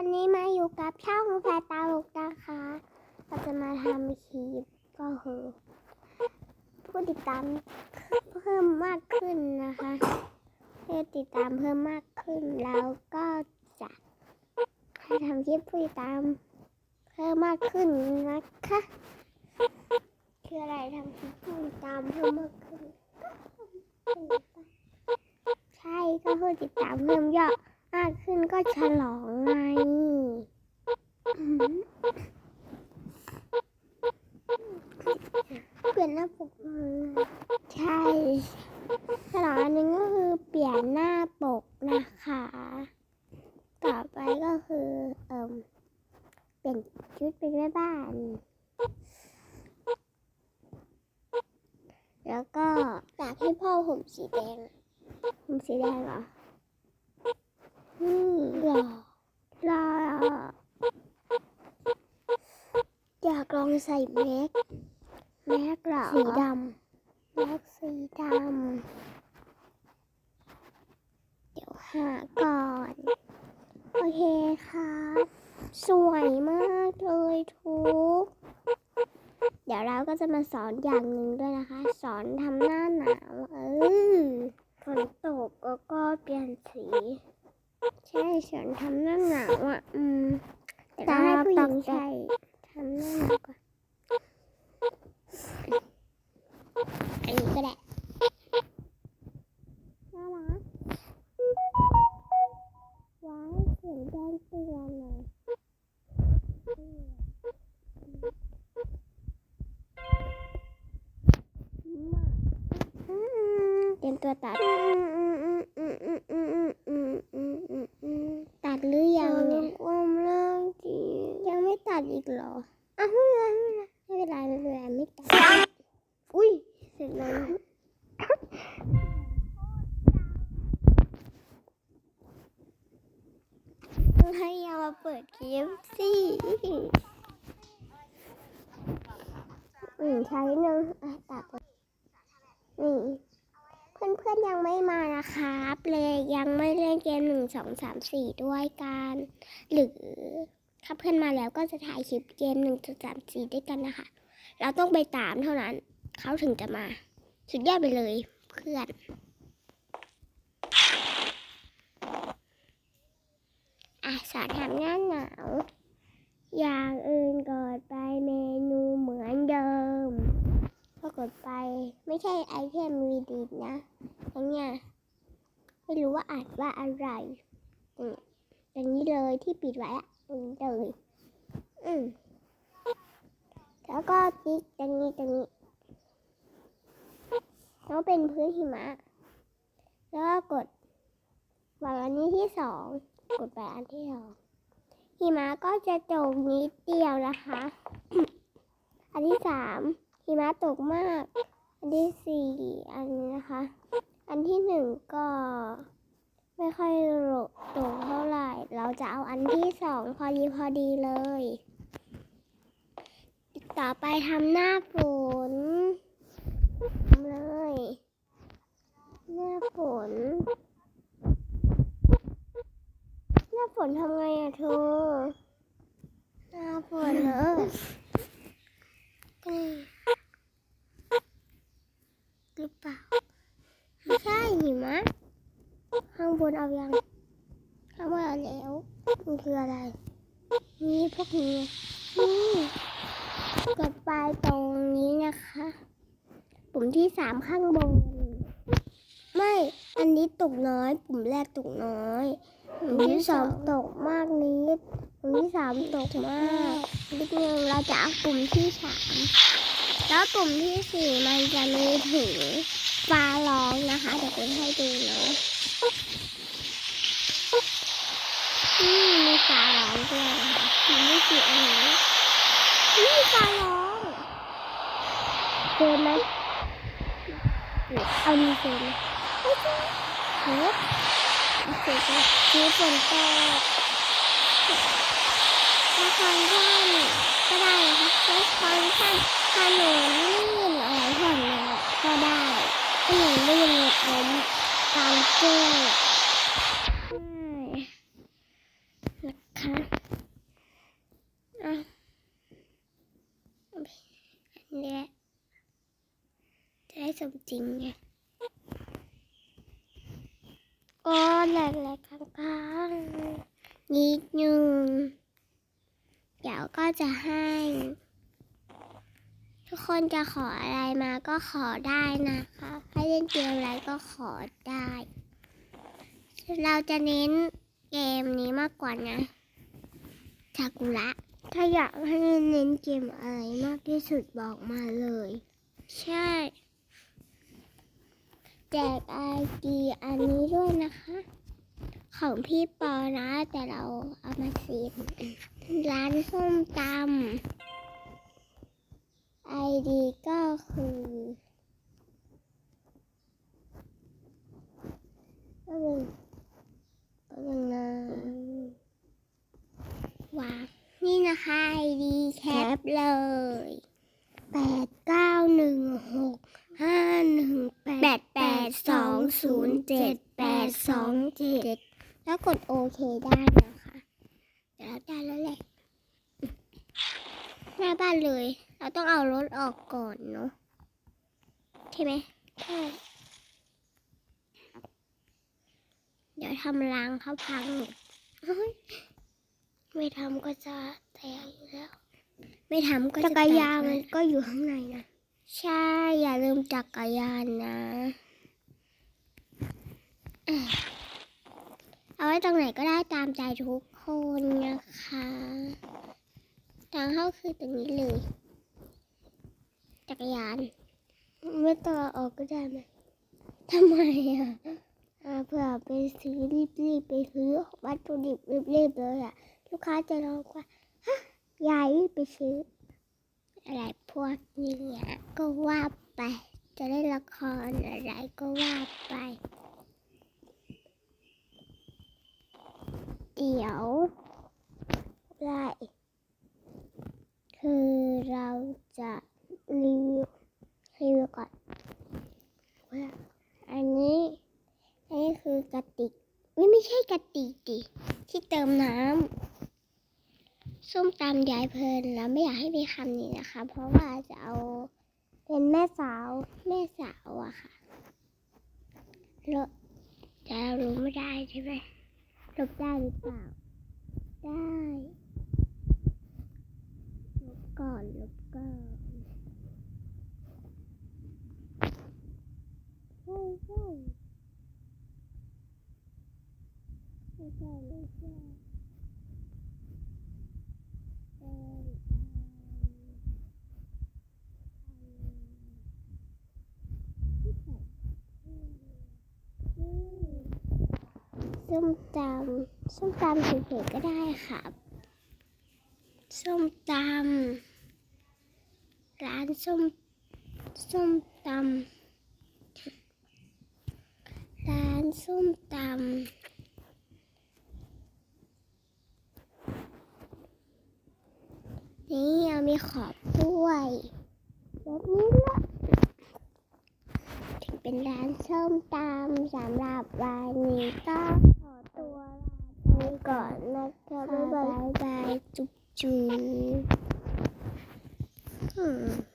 วันนี้มาอยู่กับช่องแฟตาลุกนะคะเราจะมาทำคลิปก็คือผู้ติดตามเพิ่มมากขึ้นนะคะผู้ติดตามเพิ่มมากขึ้นแล้วก็จะให้ทำคลิปผู้ติดตามเพิ่มมากขึ้นนะคะคืออะไรทำคลิปผู้ติดตามเพิ่มมากขึ้น ใช่ก็ผู้ติดตามเพิ่มยอด มากขึ้นก็ฉลองไงเปลี่ยนหน้าปกเลยใช่ฉลองอันนึงก็คือเปลี่ยนหน้าปกนะคะ ต่อไปก็คือเอ่เปลี่ยนชุดเป็นแม่บ้าน แล้วก็อยากให้พ่อผมสีแดงผมสีแดงเหรอ ล่อหล่ออยากลองใส่แม็ก แม็กเหรอสีดำ แม็กสีดำ เดี๋ยวหาก่อน โอเคครับ สวยมากเลยทุก เดี๋ยวเราก็จะมาสอนอย่างหนึ่งด้วยนะคะ สอนทำหน้าหนาว เออฝนตกแล้วก็เปลี่ยนสีใช่ ฉันทำหน้าหนาวอะ อืมแต่ก็ให้ผู้หญิงใช่ทำหน้าหนาวก่อน อันนี้ก็ได้น่ารักว้ายเสียงแดงเตือนเลยอืมเตรียมตัวตัด ตัดหรือยังเนี่ยความรักจียังไม่ตัดอีกเหรออะไม่เป็นไรไม่เป็นไรไม่เป็นไรไม่ตัด อุ้ยเสร็จแล้ว ให้ยามาเปิดคลิปสิอืมใช้นึงอะตัดก่อนนี่เพื่อนยังไม่มานะครับ เลยยังไม่เล่นเกมหนึ่งสองสามสี่ด้วยกัน หรือถ้าเพื่อนมาแล้วก็จะถ่ายคลิปเกมหนึ่งสองสามสี่ด้วยกันนะคะ เราต้องไปตามเท่านั้น เขาถึงจะมา สุดยอดไปเลยเพื่อน อะสอนทำหน้าหนาว อย่างอื่นกดไปเมนูเหมือนเดิมพอกดไปไม่ใช่ไอเทมวีดีนะอันเนี้ยไม่รู้ว่าอ่านว่าอะไรอย่างนี้เลยที่ปิดไว้อะอย่างนี้เลยอืมแล้วก็ติ๊กตรงนี้ตรงนี้แล้วเป็นพื้นหิมะ แล้วก็กดวางอันนี้ที่สอง กดไปอันที่สองหิมะก็จะตกนิดเดียวนะคะ อันที่สามหิมะตกมาก อันที่สี่อันนี้นะคะ อันที่หนึ่งก็ไม่ค่อยตกเท่าไหร่ เราจะเอาอันที่สองพอดีพอดีเลย ต่อไปทำหน้าฝนทำเลย หน้าฝน หน้าฝนทำไงอะเธอ หน้าฝนเหรอนี่หรือเปล่า ไม่ใช่หิมะ ข้าง บนเอายังข้างบนเอาแล้วมันคืออะไร นี่พวกนี้นี่กดไปตรงนี้นะคะ ปุ่มที่สามข้างบน ไม่ อันนี้ตกน้อย ปุ่มแรกตกน้อย ปุ่มที่สองตกมากนิด ปุ่มที่สามตกมากนิดนึงเราจะเอาปุ่มที่สามแล้วปุ่มที่สี่มันจะมีถึงฟ้าร้องนะคะเดี๋ยวคุณให้ดูเนาะ นี่มีฟ้าร้องด้วยมันไม่สี่อันนี้นี่ฟ้าร้องเจอไหมเอาดีเจอไหมไม่ใช่เฮ้ยโอเคก็คือฝนตกละครท่านก็ได้นะคะละครท่านถนนลื่นอะไรผ่อนเนี่ยก็ได้ก็อย่างลื่นเนี่ยล้มตามแจ้งใช่นะคะ สมจริงไงโอ้แหลกแหลกข้างๆนิดนึงเดี๋ยวก็จะให้ ทุกคนจะขออะไรมาก็ขอได้นะคะให้เล่นเกมอะไรก็ขอได้ เราจะเน้นเกมนี้มากกว่านะซากุระถ้าอยากให้เน้นเกมอะไรมากที่สุดบอกมาเลย ใช่ แจกไอดีอันนี้ด้วยนะคะ ของพี่ปอนะ แต่เราเอามาซีมร้านส้มตำไอดีก็คือก็เป็นก็เป็นนะวานี่นะคะไอดีแคปเลยแปดเก้าหนึ่งหกห้าหนึ่งแปดแปดสอง ศูนย์เจ็ดแปดสองเจ็ดแล้วกดโอเคได้นะคะเดี๋ยวเราได้แล้วแหละหน้าบ้านเลย เราต้องเอารถออกก่อนเนาะใช่ไหมใช่เดี๋ยวทำรางเขาพังเฮ้ยไม่ทำก็จะแตกอยู่แล้ว ไม่ทำก็จะจักรยานมันก็อยู่ข้างในนะ ใช่ อย่าลืมจักรยานนะ เอาไว้ตรงไหนก็ได้ตามใจทุกคนนะคะทางเข้าคือตรงนี้เลย จักรยาน ไม่ต้อออกก็ได้ไหมทำไมอะเผื่อไปซื้อรีบๆไปซื้อวัตถุดิบรีบๆเลยอะ ลูกค้าจะร้องว่าฮะยายไปซื้อ อะไรพวกนี้อะก็ว่าไป จะได้ละครอะไรก็ว่าไป เดี๋ยวได้คือเราจะรีวิวรีวิวก่อนว่าอันนี้อันนี้คือกระติกไม่ไม่ใช่กระติกดิที่เติมน้ำส้มตำยายเพลินแล้วไม่อยากให้มีคำนี้นะคะ เพราะว่าจะเอาเป็นแม่สาวแม่สาวอะค่ะลบแต่เรารู้ไม่ได้ใช่ไหม ลบได้หรือเปล่า ได้ลบก่อนลบก่อนใช่ใช่ไม่ใช่ไม่ใช่เอ่อที่ใส่อืม ส้มตำส้มตำเผ็ดๆก็ได้ครับ ส้มตำร้านส้มส้มตำร้านส้มตำนี่ยังมีขอบด้วยแบบนี้ละถึงเป็นร้านส้มตำสำหรับวันนี้ก็ขอตัว ลาไปก่อนนะ